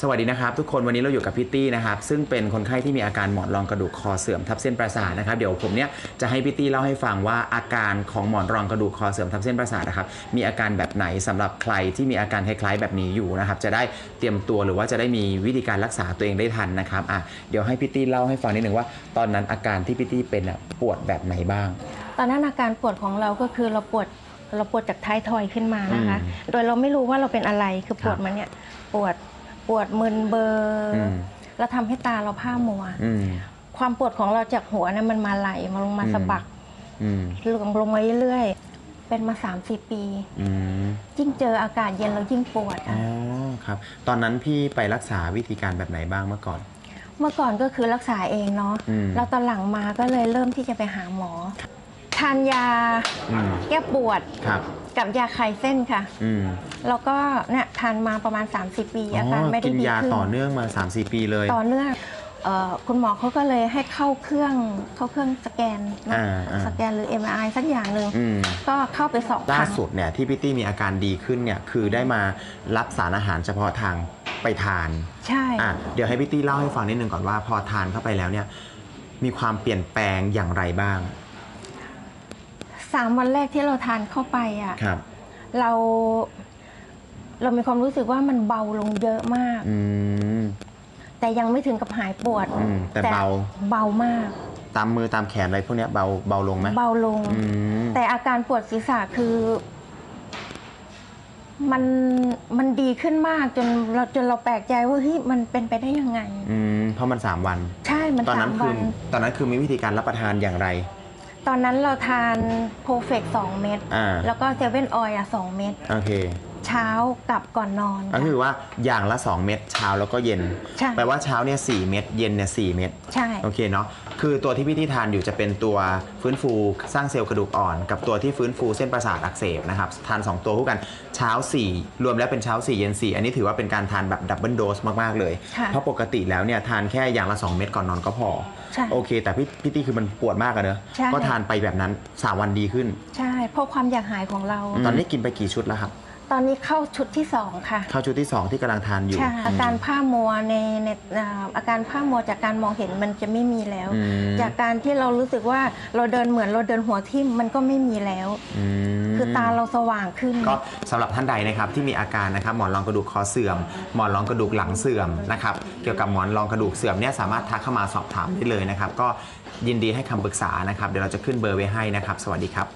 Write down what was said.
สวัสดีนะครับทุกคนวันนี้เราอยู่กับพี่ตี้นะครับซึ่งเป็นคนไข้ที่มีอาการหมอนรองกระดูกคอเสื่อมทับเส้นประสาทนะครับเดี๋ยวผมเนี่ยจะให้พี่ตี้เล่าให้ฟังว่าอาการของหมอนรองกระดูกคอเสื่อมทับเส้นประสาทนะครับมีอาการแบบไหนสำหรับใครที่มีอาการคล้ายๆ แบบนี้อยู่นะครับจะได้เตรียมตัวหรือว่าจะได้มีวิธีการรักษาตัวเองได้ทันนะครับอะเดี๋ยวให้พี่ตี้เล่าให้ฟังนิดหนึ่งว่า ตอนนั้นอาการที่พี่ตี้เป็นอะปวดแบบไหนบ้าง ตอนนั้นอาการปวดของเราก็คือเราปวดเราปวดจากท้ายทอยขึ้นมานะคะอืมโดยเราไม่รู้ว่าเราเป็นอะไรคือปวดครับมันเนี่ยปวด ปวดมึนเบลอออืมแล้วทำให้ตาเราผ้ามัว อืม ความปวดของเราจากหัวเนี่ยมันมาไหลมาลงมาอืม สะบักอืมลงลงมาเรื่อยๆเป็นมา3าสี่ปี อืมยิ่งเจออากาศเย็นเรายิ่งปวดอ๋ออะครับ ตอนนั้นพี่ไปรักษาวิธีการแบบไหนบ้างเมื่อก่อน เมื่อก่อนก็คือรักษาเองเนาะอืม แล้วตอนหลังมาก็เลยเริ่มที่จะไปหาหมอทานยาอืมแก้ปวดครับ กับยาคลายเส้นค่ะ อืมแล้วก็เนี่ยทานมาประมาณ 30 ปีอาการไม่ได้กินดียาขึ้นต่อเนื่องมา 3-4 ปีเลย ต่อเนื่องเอ่อคุณหมอเขาก็เลยให้เข้าเครื่องเข้าเครื่องสแกนเนอะอ่าอ่า สแกนหรือ MRI สักอย่างหนึ่งอืมก็เข้าไปสองคล่ารั้งสุดเนี่ยที่พี่ตี้มีอาการดีขึ้นเนี่ยคือได้มารับสารอาหารเฉพาะทางไปทานใช่ อะเดี๋ยวให้พี่ตี้เล่าให้ฟังนิดนึงก่อนว่าพอทานเข้าไปแล้วเนี่ยมีความเปลี่ยนแปลงอย่างไรบ้าง สามวันแรกที่เราทานเข้าไปอะครับ เรา เรามีความรู้สึกว่ามันเบาลงเยอะมาก อืม แต่ยังไม่ถึงกับหายปวดอืมแต่เบา เบามาก ตามมือตามแขนอะไรพวกเนี้ยเบาเบาลงไหมเบาลง อืมแต่อาการปวดศีรษะคือ มันมันดีขึ้นมากจนเราจนเราแปลกใจว่าเฮ้ยมันเป็นไปได้ยังไง อืมเพราะมัน3วัน ใช่มันตอนสานั้มนคืวัอน ตอนนั้นคือมีวิธีการรับประทานอย่างไร ตอนนั้นเราทานโ r เฟกสองเม็ดอ่า แล้วก็เซเว่นออยล์อะสองเม็ดโอเคเช้ากับก่อนนอนก็ค่ะคือว่าอย่างละ 2 เม็ดเช้าแล้วก็เย็น ใช่แปลว่าเช้าเนี่ยสเม็ดเย็นเนี่ยสเม็ด ใช่ โอเคเนาะ คือตัวที่พี่ที่ทานอยู่จะเป็นตัวฟื้นฟูสร้างเซลล์กระดูกอ่อน กับตัวที่ฟื้นฟูเส้นประสาทอักเสบนะครับทาน 2 ตัวคู่กันเช้า 4 รวมแล้วเป็นเช้า 4 เย็น 4 อันนี้ถือว่าเป็นการทานแบบดับเบิลโดสมาก ๆ เลย ค่ะเพราะปกติแล้วเนี่ยทานแค่อย่างละ 2 เม็ดก่อนนอนก็พอ ใช่โอเค แต่พี่พี่ตี้คือมันปวดมากอะเนอะใช่ ก็ทานไปแบบนั้น 3 วันดีขึ้น ใช่เพราะความอยากหายของเรา ตอนนี้กินไปกี่ชุดแล้วครับ ตอนนี้เข้าชุดที่สองค่ะเข้าชุดที่ 2 ที่กำลังทานอยู่ ใช่อาการผ้ามัวในในอ่าอาการผ้ามัวจากการมองเห็นมันจะไม่มีแล้ว อืม จากการที่เรารู้สึกว่าเราเดินเหมือนเราเดินหัวทิ่มมันก็ไม่มีแล้ว อืม คือตาเราสว่างขึ้น ก็สำหรับท่านใดนะครับที่มีอาการนะครับหมอนรองกระดูกคอเสื่อม หมอนรองกระดูกหลังเสื่อมนะครับเกี่ยวกับหมอนรองกระดูกเสื่อมเนี่ยสามารถทักเข้ามาสอบถามได้เลยนะครับ ก็ยินดีให้คำปรึกษานะครับเดี๋ยวเราจะขึ้นเบอร์ไว้ให้นะครับ สวัสดีครับ